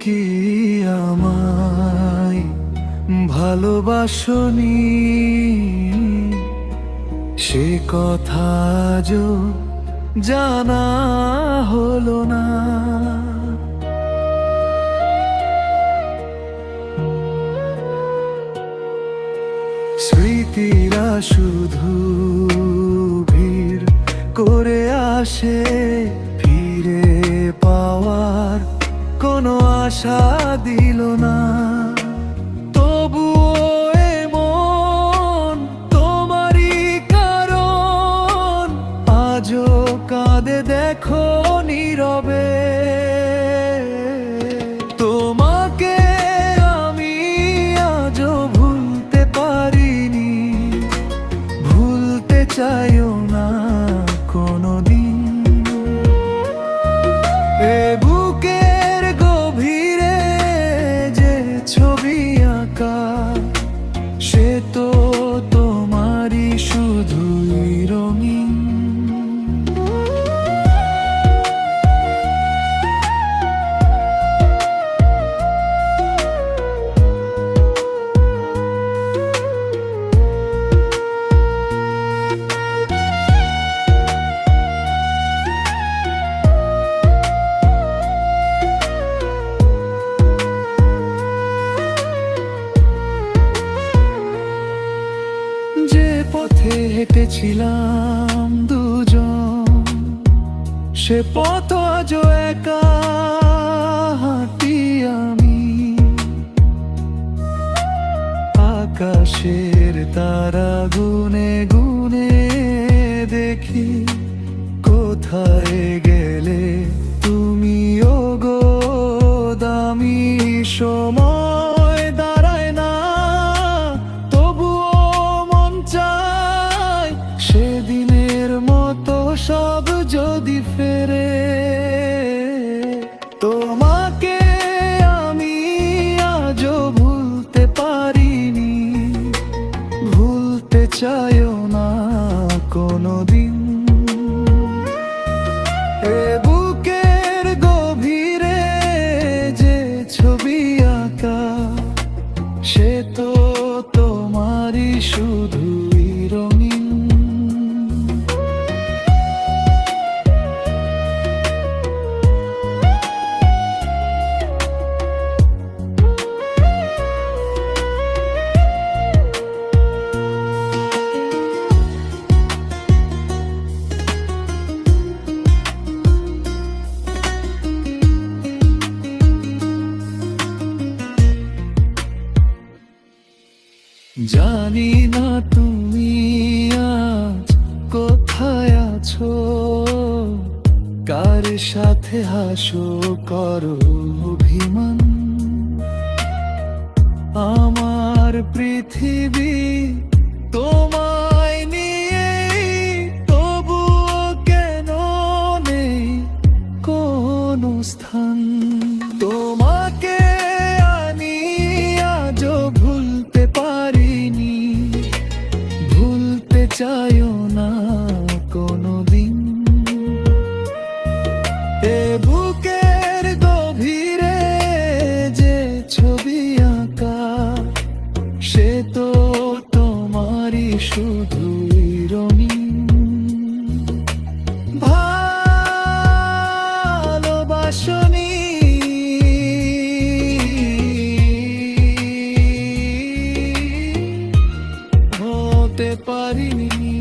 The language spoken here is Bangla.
কি আমায় ভালোবাসনি? সে কথা যো জানা হলো না। স্মৃতিরা শুধু ভিড় করে আসে। আশা দিল না। সে তো তোমারই শুধুই রঙিন। হেঁটেছিলাম দুজন। সে পথ আজ একা হাঁটি আমি। আকাশের তারা গুনে গুনে দেখি, কোথায় গেলে যদি ফেরে, তোমাকে আমি আজও ভুলতে পারিনি। ভুলতে চাইও না কোনোদিন। এ বুকের গভীরে যে ছবি আঁকা, সে তো তোমারই শুধুই জানি না তুমি আজ কোথায় আছো। কার সাথে হাসো করো অভিমান। আমার পৃথিবী সে তো তোমারই শুধু রমি ভালোবাসনি হতে পারিনি।